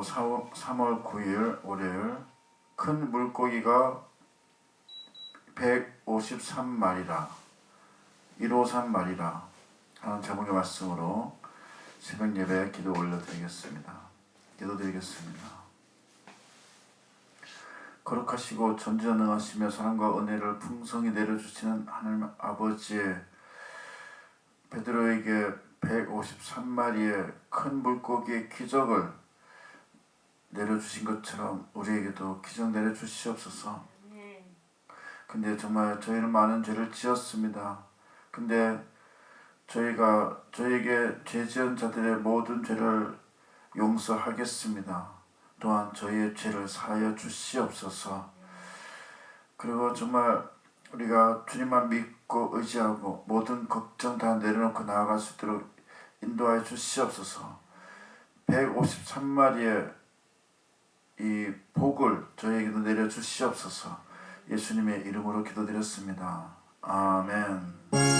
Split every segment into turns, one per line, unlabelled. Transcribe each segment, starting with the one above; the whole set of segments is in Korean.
말씀으로서 3월 9일 월요일 큰 물고기가 153마리라 153마리라 하는 제목의 말씀으로 새벽 예배 기도 올려드리겠습니다. 기도 드리겠습니다. 거룩하시고 전지전능하시며 사랑과 은혜를 풍성히 내려주시는 하나님 아버지의 베드로에게 153마리의 큰 물고기의 기적을 내려주신 것처럼 우리에게도 기적 내려주시옵소서. 근데 정말 저희는 많은 죄를 지었습니다. 근데 저희가 저에게 죄 지은 자들의 모든 죄를 용서하겠습니다. 또한 저희의 죄를 사하여 주시옵소서. 그리고 정말 우리가 주님만 믿고 의지하고 모든 걱정 다 내려놓고 나아갈 수 있도록 인도하여 주시옵소서. 153마리의 이 복을 저희에게도 내려 주시옵소서. 예수님의 이름으로 기도드렸습니다. 아멘.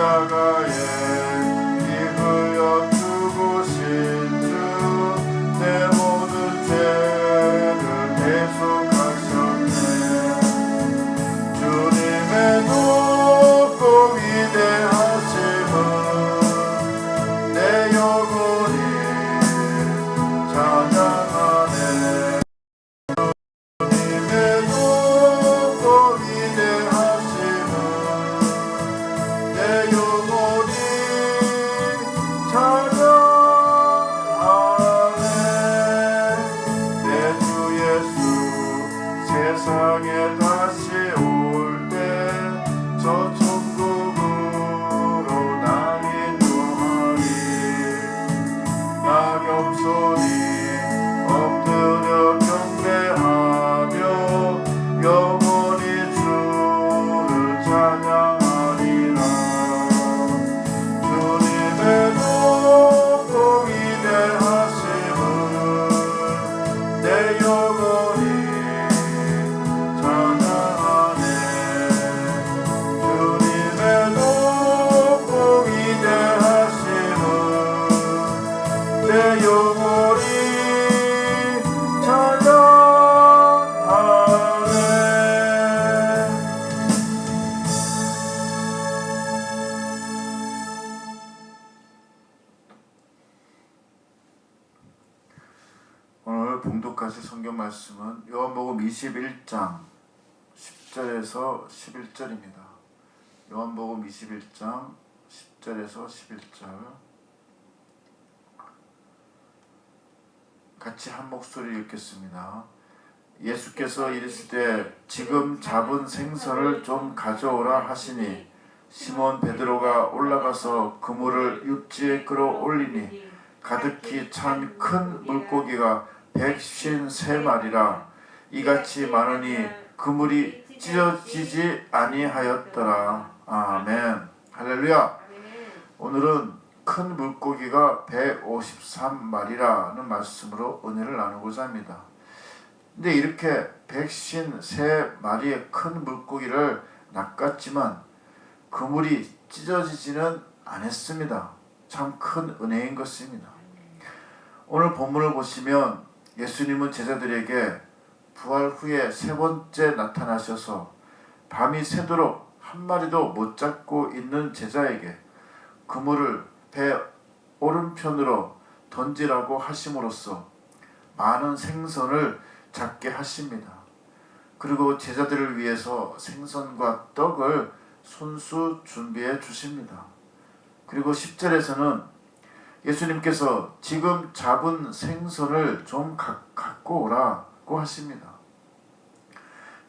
Chicago, yeah. 내 21장 10절에서 11절입니다. 요한복음 21장 10절에서 11절 같이 한 목소리 읽겠습니다. 예수께서 이르시되 지금 잡은 생선을 좀 가져오라 하시니 시몬 베드로가 올라가서 그물을 육지에 끌어올리니 가득히 찬 큰 물고기가 백쉰세 마리라 이같이 많으니 그물이 찢어지지 아니하였더라. 아멘. 할렐루야. 오늘은 큰 물고기가 153마리라는 말씀으로 은혜를 나누고자 합니다. 근데 이렇게 153마리의 큰 물고기를 낚았지만 그물이 찢어지지는 않았습니다. 참 큰 은혜인 것입니다. 오늘 본문을 보시면 예수님은 제자들에게 부활 후에 세 번째 나타나셔서 밤이 새도록 한 마리도 못 잡고 있는 제자에게 그물을 배 오른편으로 던지라고 하심으로써 많은 생선을 잡게 하십니다. 그리고 제자들을 위해서 생선과 떡을 손수 준비해 주십니다. 그리고 10절에서는 예수님께서 지금 잡은 생선을 좀 가- 갖고 오라고 하십니다.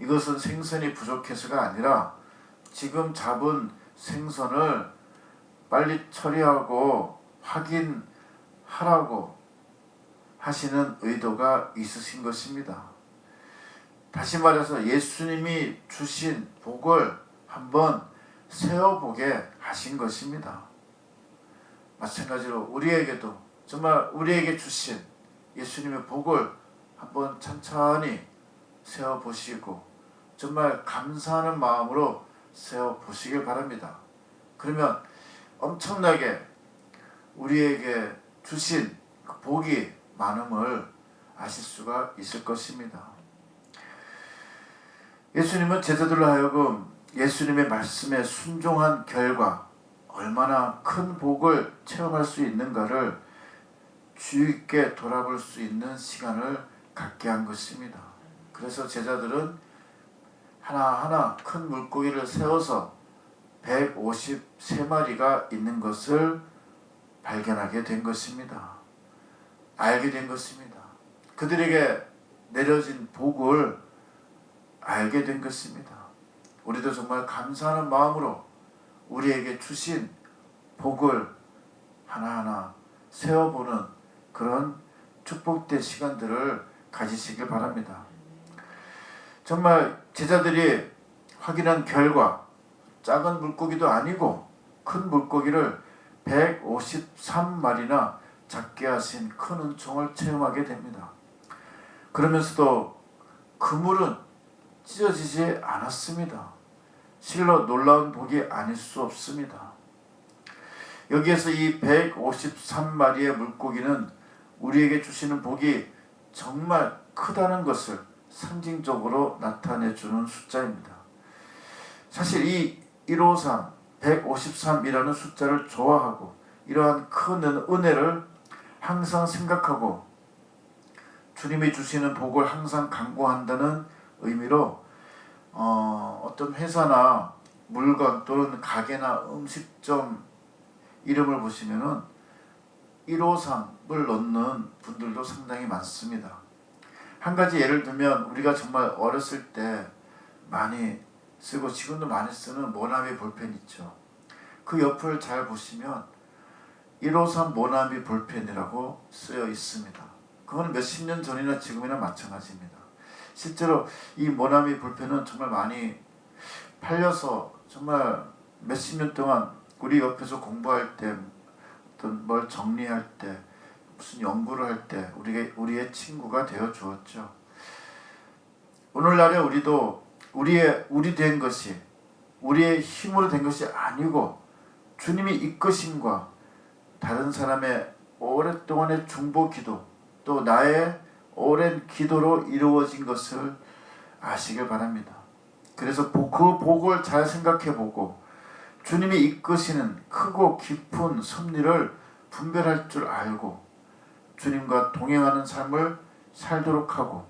이것은 생선이 부족해서가 아니라 지금 잡은 생선을 빨리 처리하고 확인하라고 하시는 의도가 있으신 것입니다. 다시 말해서 예수님이 주신 복을 한번 세어보게 하신 것입니다. 마찬가지로 우리에게도 정말 우리에게 주신 예수님의 복을 한번 천천히 세어 보시고 정말 감사하는 마음으로 세어 보시길 바랍니다. 그러면 엄청나게 우리에게 주신 그 복이 많음을 아실 수가 있을 것입니다. 예수님은 제자들로 하여금 예수님의 말씀에 순종한 결과 얼마나 큰 복을 체험할 수 있는가를 주의 있게 돌아볼 수 있는 시간을 갖게 한 것입니다. 그래서 제자들은 하나하나 큰 물고기를 세워서 153마리가 있는 것을 발견하게 된 것입니다. 알게 된 것입니다. 그들에게 내려진 복을 알게 된 것입니다. 우리도 정말 감사하는 마음으로 우리에게 주신 복을 하나하나 세워보는 그런 축복된 시간들을 가지시길 바랍니다. 정말 제자들이 확인한 결과 작은 물고기도 아니고 큰 물고기를 153마리나 잡게 하신 큰 은총을 체험하게 됩니다. 그러면서도 그물은 찢어지지 않았습니다. 실로 놀라운 복이 아닐 수 없습니다. 여기에서 이 153마리의 물고기는 우리에게 주시는 복이 정말 크다는 것을 상징적으로 나타내 주는 숫자입니다. 사실 이 153, 153이라는 숫자를 좋아하고 이러한 큰 은혜를 항상 생각하고 주님이 주시는 복을 항상 강구한다는 의미로 어, 어떤 회사나 물건 또는 가게나 음식점 이름을 보시면은 153을 넣는 분들도 상당히 많습니다. 한 가지 예를 들면 우리가 정말 어렸을 때 많이 쓰고 지금도 많이 쓰는 모나미 볼펜 있죠. 그 옆을 잘 보시면 153 모나미 볼펜이라고 쓰여 있습니다. 그거는 몇십 년 전이나 지금이나 마찬가지입니다. 실제로 이 모나미 볼펜은 정말 많이 팔려서 정말 몇십 년 동안 우리 옆에서 공부할 때 어떤 뭘 정리할 때 무슨 연구를 할 때 우리의 우리의 친구가 되어 주었죠. 오늘날에 우리도 우리의 우리 된 것이 우리의 힘으로 된 것이 아니고 주님이 이끄심과 다른 사람의 오랫동안의 중보 기도 또 나의 오랜 기도로 이루어진 것을 아시길 바랍니다. 그래서 보- 그 복을 잘 생각해 보고 주님이 이끄시는 크고 깊은 섭리를 분별할 줄 알고 주님과 동행하는 삶을 살도록 하고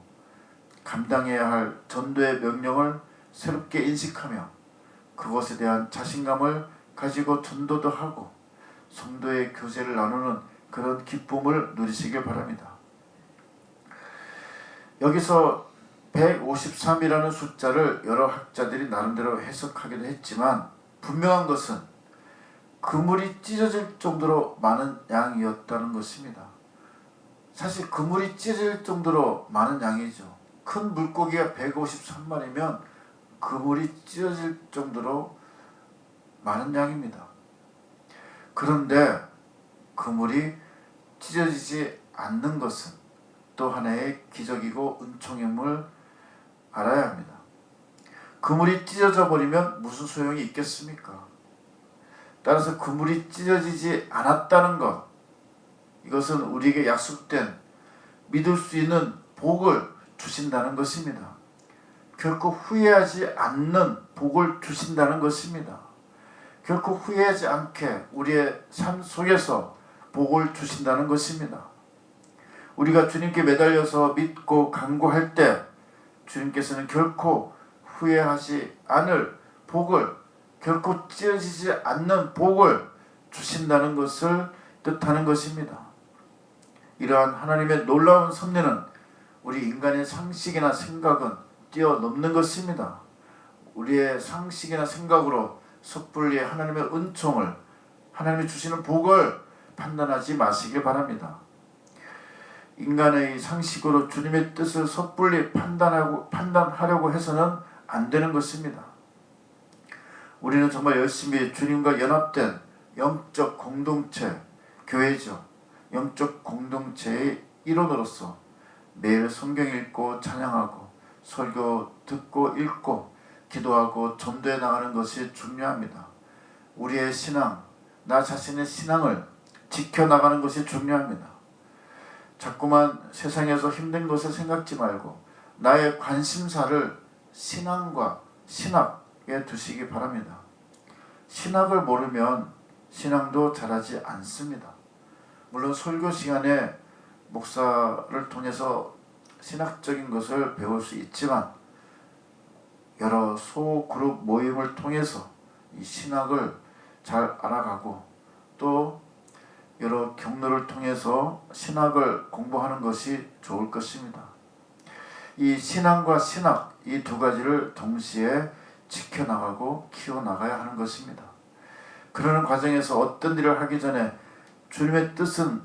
감당해야 할 전도의 명령을 새롭게 인식하며 그것에 대한 자신감을 가지고 전도도 하고 성도의 교제를 나누는 그런 기쁨을 누리시길 바랍니다. 여기서 153이라는 숫자를 여러 학자들이 나름대로 해석하기도 했지만 분명한 것은 그물이 찢어질 정도로 많은 양이었다는 것입니다. 사실 그물이 찢어질 정도로 많은 양이죠. 큰 물고기가 153마리면 그물이 찢어질 정도로 많은 양입니다. 그런데 그물이 찢어지지 않는 것은 또 하나의 기적이고 은총임을 알아야 합니다. 그물이 찢어져 버리면 무슨 소용이 있겠습니까? 따라서 그물이 찢어지지 않았다는 것 이것은 우리에게 약속된 믿을 수 있는 복을 주신다는 것입니다. 결코 후회하지 않는 복을 주신다는 것입니다. 결코 후회하지 않게 우리의 삶 속에서 복을 주신다는 것입니다. 우리가 주님께 매달려서 믿고 간구할 때 주님께서는 결코 후회하지 않을 복을 결코 찢어지지 않는 복을 주신다는 것을 뜻하는 것입니다. 이러한 하나님의 놀라운 섭리는 우리 인간의 상식이나 생각은 뛰어넘는 것입니다. 우리의 상식이나 생각으로 섣불리 하나님의 은총을 하나님이 주시는 복을 판단하지 마시길 바랍니다. 인간의 상식으로 주님의 뜻을 섣불리 판단하고 판단하려고 해서는 안 되는 것입니다. 우리는 정말 열심히 주님과 연합된 영적 공동체 교회죠. 영적 공동체의 일원으로서 매일 성경 읽고 찬양하고 설교 듣고 읽고 기도하고 전도해 나가는 것이 중요합니다. 우리의 신앙, 나 자신의 신앙을 지켜 나가는 것이 중요합니다. 자꾸만 세상에서 힘든 것을 생각지 말고 나의 관심사를 신앙과 신학에 두시기 바랍니다. 신학을 모르면 신앙도 잘하지 않습니다. 물론 설교 시간에 목사를 통해서 신학적인 것을 배울 수 있지만 여러 소그룹 모임을 통해서 이 신학을 잘 알아가고 또 여러 경로를 통해서 신학을 공부하는 것이 좋을 것입니다. 이 신앙과 신학 이 두 가지를 동시에 지켜나가고 키워나가야 하는 것입니다. 그러는 과정에서 어떤 일을 하기 전에 주님의 뜻은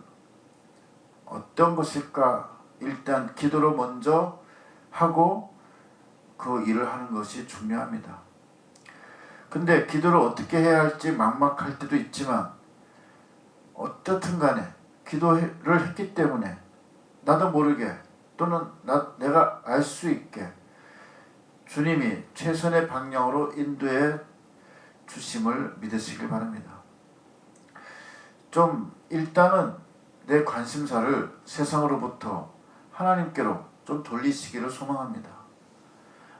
어떤 것일까 일단 기도로 먼저 하고 그 일을 하는 것이 중요합니다. 근데 기도를 어떻게 해야 할지 막막할 때도 있지만 어떻든 간에 기도를 했기 때문에 나도 모르게 또는 나, 내가 알 수 있게 주님이 최선의 방향으로 인도해 주심을 믿으시길 바랍니다. 좀 일단은 내 관심사를 세상으로부터 하나님께로 좀 돌리시기를 소망합니다.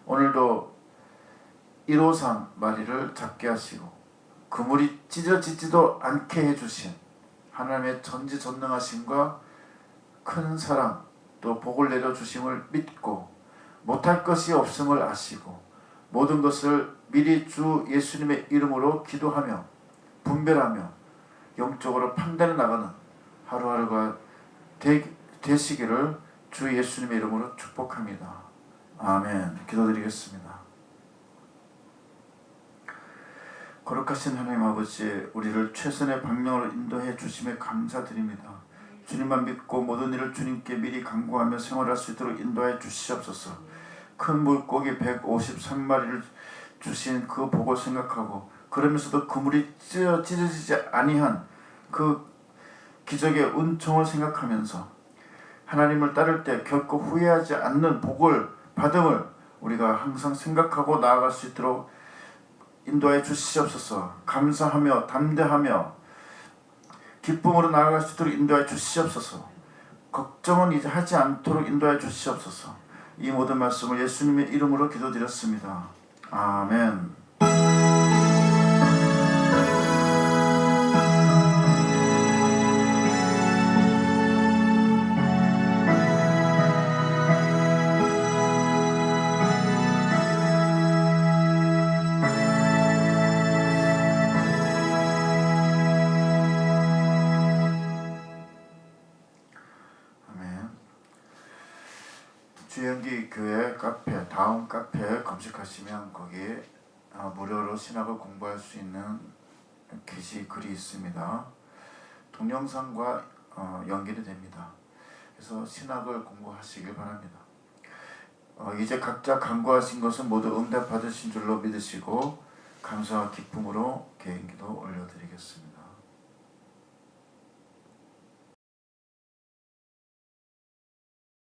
오늘도 153 마리를 잡게 하시고 그물이 찢어지지도 않게 해주신 하나님의 전지전능하심과 큰 사랑 또 복을 내려주심을 믿고 못할 것이 없음을 아시고 모든 것을 미리 주 예수님의 이름으로 기도하며 분별하며 영적으로 판단해 나가는 하루하루가 되, 되시기를 주 예수님의 이름으로 축복합니다. 아멘. 기도드리겠습니다. 거룩하신 하나님 아버지, 우리를 최선의 방향으로 인도해 주심에 감사드립니다. 주님만 믿고 모든 일을 주님께 미리 간구하며 생활할 수 있도록 인도해 주시옵소서. 큰 물고기 153마리를 주신 그 복을 생각하고 그러면서도 그물이 찢어, 찢어지지 아니한 그 기적의 은총을 생각하면서 하나님을 따를 때 결코 후회하지 않는 복을 받음을 우리가 항상 생각하고 나아갈 수 있도록 인도해 주시옵소서. 감사하며 담대하며 기쁨으로 나아갈 수 있도록 인도해 주시옵소서. 걱정은 이제 하지 않도록 인도해 주시옵소서. 이 모든 말씀을 예수님의 이름으로 기도드렸습니다. 아멘. 주연기 교회 카페 다음 카페 검색하시면 거기에 어, 무료로 신학을 공부할 수 있는 게시 글이 있습니다. 동영상과 어, 연결이 됩니다. 그래서 신학을 공부하시길 바랍니다. 어, 이제 각자 간구하신 것은 모두 응답 받으신 줄로 믿으시고 감사와 기쁨으로 개인기도 올려드리겠습니다.